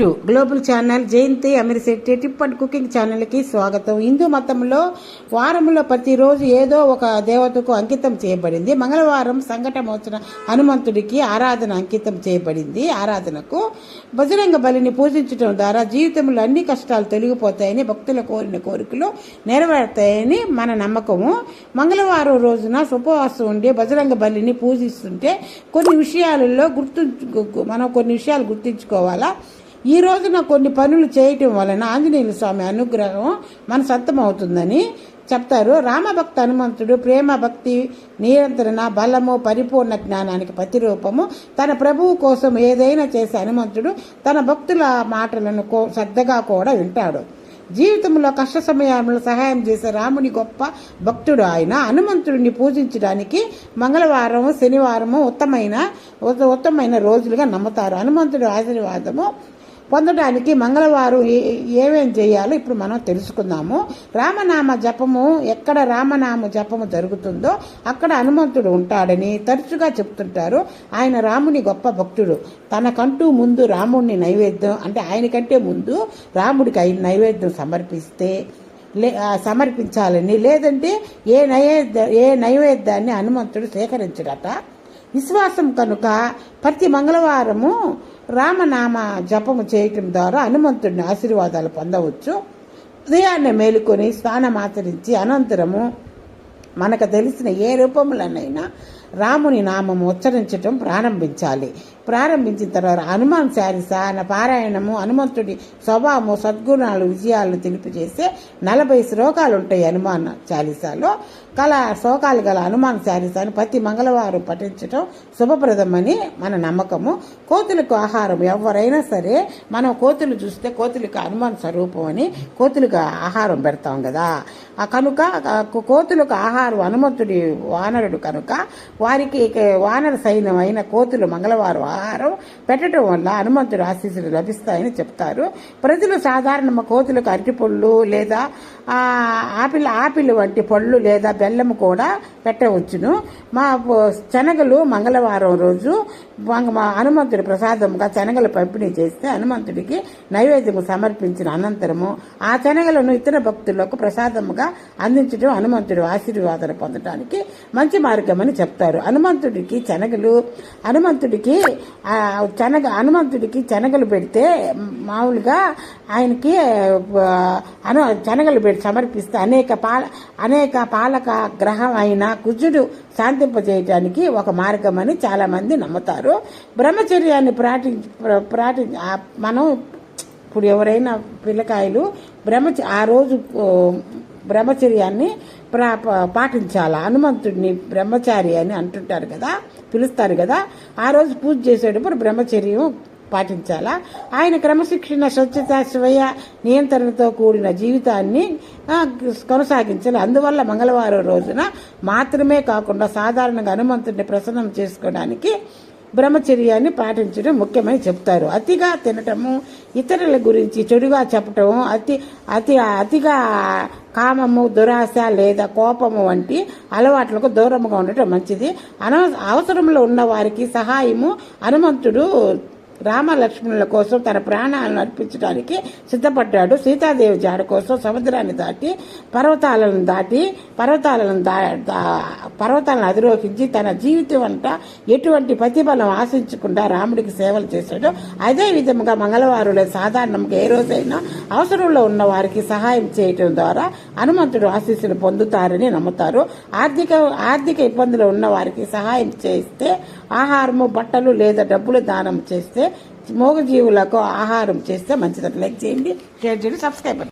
To global channel Jayanthi Amirisetty tip and cooking ఛానల్కి స్వాగతం. హిందూ మతంలో వారంలో ప్రతిరోజు ఏదో ఒక దేవతకు అంకితం చేయబడింది. మంగళవారం సంకటమోచన హనుమంతుడికి ఆరాధన అంకితం చేయబడింది. ఆరాధనకు బజరంగ బలిని పూజించడం ద్వారా జీవితంలో అన్ని కష్టాలు తొలగిపోతాయని భక్తుల కోరిన కోరికలు నెరవేరుతాయని మన నమ్మకము. మంగళవారం రోజున ఉపవాసం ఉండి బజరంగ బలిని పూజిస్తుంటే కొన్ని విషయాలలో గుర్తు మనం కొన్ని విషయాలు గుర్తుంచుకోవాలా? ఈ రోజున కొన్ని పనులు చేయటం వలన ఆంజనేయుల స్వామి అనుగ్రహం మన సొంతమవుతుందని చెప్తారు. రామభక్త హనుమంతుడు ప్రేమ భక్తి నియంత్రణ బలము పరిపూర్ణ జ్ఞానానికి ప్రతిరూపము. తన ప్రభువు కోసం ఏదైనా చేసే హనుమంతుడు తన భక్తుల మాటలను కో శ్రద్ధగా కూడా వింటాడు. జీవితంలో కష్ట సమయంలో సహాయం చేసే రాముని గొప్ప భక్తుడు ఆయన. హనుమంతుడిని పూజించడానికి మంగళవారం శనివారము ఉత్తమైన ఉత్త- ఉత్తమైన రోజులుగా నమ్ముతారు. హనుమంతుడి ఆశీర్వాదము పొందడానికి మంగళవారం ఏ- ఏమేం చేయాలో ఇప్పుడు మనం తెలుసుకుందాము. రామనామ జపము ఎక్కడ రామనామ జపము జరుగుతుందో అక్కడ హనుమంతుడు ఉంటాడని తరచుగా చెప్తుంటారు. ఆయన రాముని గొప్ప భక్తుడు. తనకంటూ ముందు రాముడిని నైవేద్యం అంటే ఆయనకంటే ముందు రాముడికి నైవేద్యం సమర్పిస్తే లే సమర్పించాలని. లేదంటే ఏ నైవేద్య ఏ నైవేద్యాన్ని హనుమంతుడు సేకరించడట. విశ్వాసం కనుక ప్రతి మంగళవారము రామనామ జపము చేయటం ద్వారా హనుమంతుడిని ఆశీర్వాదాలు పొందవచ్చు. ఉదయాన్నే మేలుకొని స్నానమాచరించి అనంతరము మనకు తెలిసిన ఏ రూపంలోనైనా రాముని నామము ఉచ్చరించటం ప్రారంభించాలి. ప్రారంభించిన తర్వాత హనుమాన్ శారీస అన్న పారాయణము హనుమంతుడి స్వభావము సద్గుణాలు విజయాలను తెలిపిచేసే నలభై శ్లోకాలు ఉంటాయి హనుమాన్ చాలీసాలో. కల శ్లోకాలు గల హనుమాన్ చాలీసాను ప్రతి మంగళవారం పఠించటం శుభప్రదమని మన నమ్మకము. కోతులకు ఆహారం ఎవరైనా సరే మనం కోతులు చూస్తే కోతులకు హనుమాన్ స్వరూపం అని కోతులకు ఆహారం పెడతాం కదా. ఆ కనుక కోతులకు ఆహారం హనుమంతుడి వానరుడు కనుక వారికి వానర సైన్యమైన కోతులు మంగళవారం ఆహారం పెట్టడం వల్ల హనుమంతుడు ఆశీస్సులు లభిస్తాయని చెప్తారు. ప్రజలు సాధారణ కోతులకు అరటిపళ్ళు లేదా ఆపిల్ ఆపిల్ వంటి పళ్ళు లేదా బెల్లం కూడా పెట్టవచ్చును. మా శనగలు మంగళవారం రోజు మా హనుమంతుడి ప్రసాదముగా శనగలు పంపిణీ చేస్తే హనుమంతుడికి నైవేద్యము సమర్పించిన అనంతరము ఆ శనగలను ఇతర భక్తులకు ప్రసాదముగా అందించడం హనుమంతుడి ఆశీర్వాదాలు పొందడానికి మంచి మార్గమని చెప్తారు. చెప్తారు హనుమంతుడికి శనగలు హనుమంతుడికి శనగ హనుమంతుడికి శనగలు పెడితే మామూలుగా ఆయనకి అను శనగలు పెట్టి సమర్పిస్తే అనేక పాల అనేక పాలక గ్రహం అయిన కుజుడు శాంతింపజేయటానికి ఒక మార్గం అని చాలామంది నమ్ముతారు. బ్రహ్మచర్యాన్ని ప్రాటి ప్రాటి మనం ఇప్పుడు ఎవరైనా పిల్లకాయలు బ్రహ్మచ ఆ రోజు బ్రహ్మచర్యాన్ని ప్రా ప- హనుమంతుడిని బ్రహ్మచారి అని అంటుంటారు కదా పిలుస్తారు కదా ఆ రోజు పూజ చేసేటప్పుడు బ్రహ్మచర్యం పాటించాలా? ఆయన క్రమశిక్షణ స్వచ్ఛత స్వయ నియంత్రణతో కూడిన జీవితాన్ని కొనసాగించాలి. అందువల్ల మంగళవారం రోజున మాత్రమే కాకుండా సాధారణంగా హనుమంతుడిని ప్రసన్నం చేసుకోవడానికి బ్రహ్మచర్యాన్ని పాటించడం ముఖ్యమని చెప్తారు. అతిగా తినటము ఇతరుల గురించి చెడుగా చెప్పటము అతి అతి అతిగా కామము దురాశ లేదా కోపము వంటి అలవాట్లకు దూరముగా ఉండటం మంచిది. అన అవసరంలో ఉన్న వారికి సహాయము హనుమంతుడు రామలక్ష్మణుల కోసం తన ప్రాణాలను అర్పించడానికి సిద్ధపడ్డాడు. సీతాదేవి జాడ కోసం సముద్రాన్ని దాటి పర్వతాలను దాటి పర్వతాలను దా పర్వతాలను అధిరోహించి తన జీవితం అంట ఎటువంటి ప్రతిఫలం ఆశించకుండా రాముడికి సేవలు చేశాడు. అదే విధముగా మంగళవారులే సాధారణంగా ఏ రోజైనా అవసరంలో ఉన్న వారికి సహాయం చేయటం ద్వారా హనుమంతుడు ఆశీస్సులు పొందుతారని నమ్ముతారు. ఆర్థిక ఆర్థిక ఇబ్బందులు ఉన్న వారికి సహాయం చేస్తే ఆహారము బట్టలు లేదా డబ్బులు దానం చేస్తే మూగజీవులకు ఆహారం చేస్తే మంచిది. లైక్ చేయండి షేర్ చేయండి సబ్స్క్రైబ్